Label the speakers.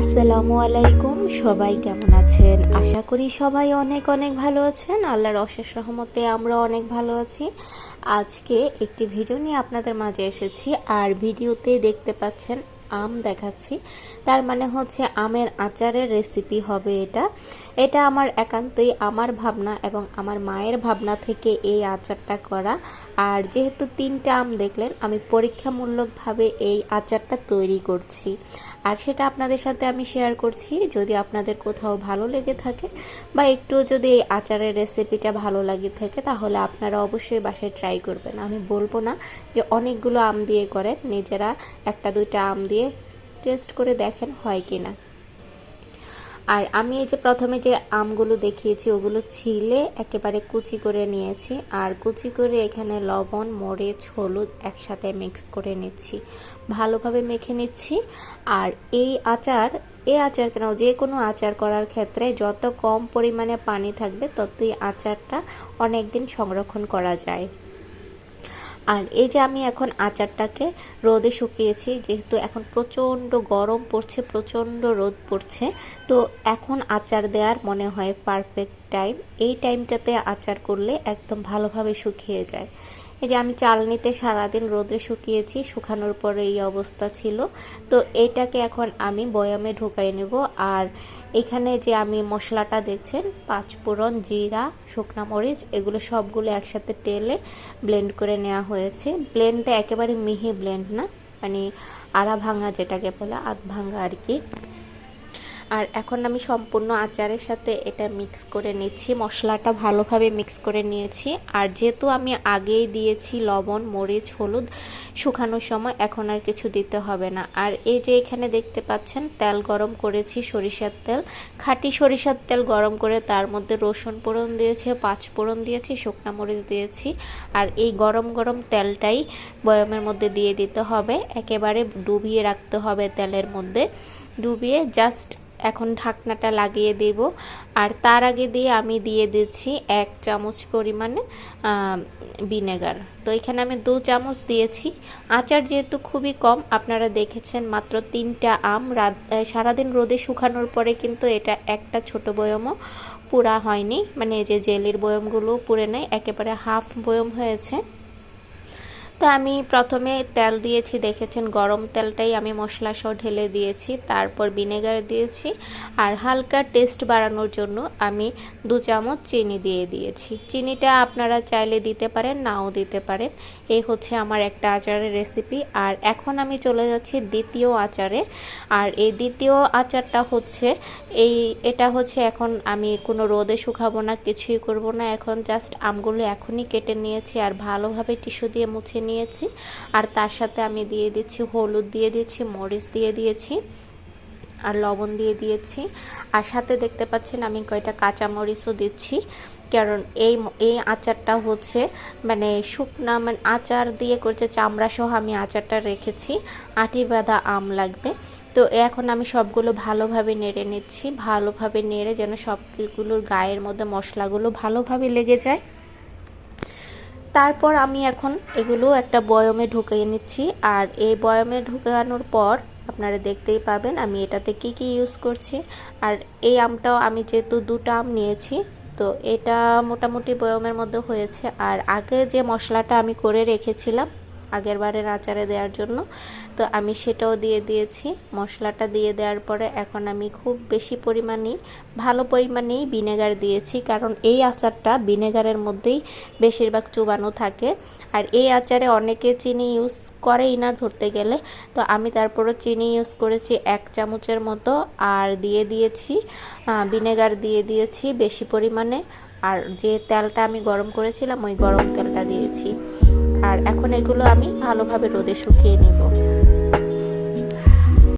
Speaker 1: আসসালামু আলাইকুম, সবাই কেমন আছেন? আশা করি সবাই অনেক অনেক ভালো আছেন। আল্লাহর অশেষ রহমতে আমরা অনেক ভালো আছি। আজকে একটি ভিডিও নিয়ে আপনাদের মাঝে এসেছি। আর ভিডিওতে দেখতে পাচ্ছেন আম দেখাচ্ছি। তার মানে হচ্ছে আমের আচারের রেসিপি হবে এটা। এটা আমার একান্তই আমার ভাবনা এবং আমার মায়ের ভাবনা থেকে এই আচারটা করা। আর যেহেতু তিনটা আম দেখলেন, আমি পরীক্ষামূলকভাবে এই আচারটা তৈরি করছি। আর সেটা আপনাদের সাথে আমি শেয়ার করছি। যদি আপনাদের কোথাও ভালো লেগে থাকে বা একটু যদি এই আচারের রেসিপিটা ভালো লাগে থাকে, তাহলে আপনারা অবশ্যই বাসায় ট্রাই করবেন। আমি বলব না যে অনেকগুলো আম দিয়ে করেন। নিজেরা একটা দুইটা আম দিয়ে টেস্ট করে দেখেন হয় কি না আর আমি এই যে প্রথমে যে আমগুলো দেখিয়েছি, ওগুলো ছিলে একেবারে কুচি করে নিয়েছি। আর কুচি করে এখানে লবণ, মরিচ, হলুদ একসাথে মিক্স করে নিচ্ছি। ভালোভাবে মেখে নিচ্ছি। আর এই আচার এই আচার কেন, যে কোনো আচার করার ক্ষেত্রে যত কম পরিমাণে পানি থাকবে, ততই আচারটা অনেক দিন সংরক্ষণ করা যায়। আর এই যে আমি এখন আচারটাকে রোদে শুকিয়েছি, যেহেতু এখন প্রচণ্ড গরম পড়ছে, প্রচণ্ড রোদ পড়ছে, তো এখন আচার দেওয়ার মনে হয় পারফেক্ট টাইম এই টাইমটাতে আচার করলে একদম ভালোভাবে শুকিয়ে যায়। এই যে আমি চালনিতে সারাদিন রোদে শুকিয়েছি, শুকানোর পরে এই অবস্থা ছিল। তো এটাকে এখন আমি বয়ামে ঢুকাই নেব। আর এখানে যে আমি মশলাটা দেখছেন, পাঁচফোড়ন, জিরা, শুকনা মরিচ, এগুলো সবগুলো একসাথে তেলে ব্লেন্ড করে নেওয়া হয়েছে। ব্লেন্ডটা একেবারে মিহি ব্লেন্ড না মানে আড়া ভাঙা যেটাকে বলে আধ ভাঙা আর কি। আর এখন আমি সম্পূর্ণ আচারের সাথে এটা মিক্স করে নিচ্ছি। মশলাটা ভালোভাবে মিক্স করে নিয়েছি। আর যেহেতু আমি আগেই দিয়েছি লবণ, মরিচ, হলুদ শুকানোর সময়, এখন আর কিছু দিতে হবে না। আর এই যে এখানে দেখতে পাচ্ছেন, তেল গরম করেছি সরিষার তেল। খাঁটি সরিষার তেল গরম করে তার মধ্যে রসুন পোড়ন দিয়েছি, পাঁচ ফোড়ন দিয়েছি, শুকনো মরিচ দিয়েছি। আর এই গরম গরম তেলটাই বয়মের মধ্যে দিয়ে দিতে হবে। একেবারে ডুবিয়ে রাখতে হবে তেলের মধ্যে। ডুবিয়ে জাস্ট এখন ঢাকনাটা লাগিয়ে দেব। আর তার আগে দিয়ে আমি দিয়ে দিচ্ছি এক চামচ পরিমাণে ভিনেগার। তো এখানে আমি দু চামচ দিয়েছি। আচার যেহেতু খুবই কম, আপনারা দেখেছেন মাত্র তিনটা আম। রাত সারাদিন রোদে শুকানোর পরে কিন্তু এটা একটা ছোট বয়মও পুরা হয়নি। মানে এই যে জেলির বয়মগুলো পুড়ে নেয়, একেবারে হাফ বয়ম হয়েছে। তো আমি প্রথমে তেল দিয়েছি, দেখেছেন গরম তেলটাই আমি মশলা সহ ঢেলে দিয়েছি, তারপর ভিনেগার দিয়েছি আর হালকা টেস্ট বাড়ানোর জন্য আমি দু চামচ চিনি দিয়ে দিয়েছি। চিনিটা আপনারা চাইলে দিতে পারেন, নাও দিতে পারেন। এই হচ্ছে আমার একটা আচারের রেসিপি। আর এখন আমি চলে যাচ্ছি দ্বিতীয় আচারে। আর এই দ্বিতীয় আচারটা হচ্ছে, এই, এটা হচ্ছে এখন আমি কোনো রোদে শুকাবো না, কিছুই করব না। এখন জাস্ট আমগুলো এখনই কেটে নিয়েছি আর ভালোভাবে টিস্যু দিয়ে মুছে নিয়েছি। আর তার সাথে আমি দিয়ে দিচ্ছি হলুদ দিয়ে দিচ্ছি মরিচ দিয়ে দিয়েছি আর লবণ দিয়ে দিয়েছি। আর সাথে দেখতে পাচ্ছেন আমি কয়টা কাঁচামরিচও দিচ্ছি। কারণ এই এই আচারটা হচ্ছে মানে শুকনা মানে আচার দিয়ে করছে চামড়া সহ আমি আচারটা রেখেছি। আটি বাঁধা আম লাগবে। তো এখন আমি সবগুলো ভালোভাবে নেড়ে নিচ্ছি। ভালোভাবে নেড়ে যেন সবগুলোর গায়ের মধ্যে মশলাগুলো ভালোভাবে লেগে যায়। তারপর আমি এখন এগুলো একটা বয়মে ঢুকিয়ে নিচ্ছি। আর এই বয়মে ঢুকানোর পর আপনারা দেখতেই পাবেন আমি এটাতে কি কি ইউজ করছি। আর এই আমটাও আমি যেহেতু দুটো আম নিয়েছি, তো এটা মোটামুটি বয়মের মধ্যে হয়েছে। আর আগে যে মশলাটা আমি করে রেখেছিলাম আগের বারের আচারে দেওয়ার জন্য। তো আমি সেটাও দিয়ে দিয়েছি। মশলাটা দিয়ে দেওয়ার পরে এখন আমি খুব বেশি পরিমাণেই ভালো পরিমাণেই ভিনেগার দিয়েছি। কারণ এই আচারটা ভিনেগারের মধ্যেই বেশিরভাগ চুবানো থাকে। আর এই আচারে অনেকে চিনি ইউজ করেই না ধরতে গেলে। তো আমি তারপরও চিনি ইউজ করেছি এক চামচের মতো। আর দিয়ে দিয়েছি ভিনেগার দিয়ে দিয়েছি বেশি পরিমাণে। আর যে তেলটা আমি গরম করেছিলাম, ওই গরম তেলটা দিয়েছি। আর এখন এগুলো আমি ভালোভাবে রোদে শুকিয়ে নেব।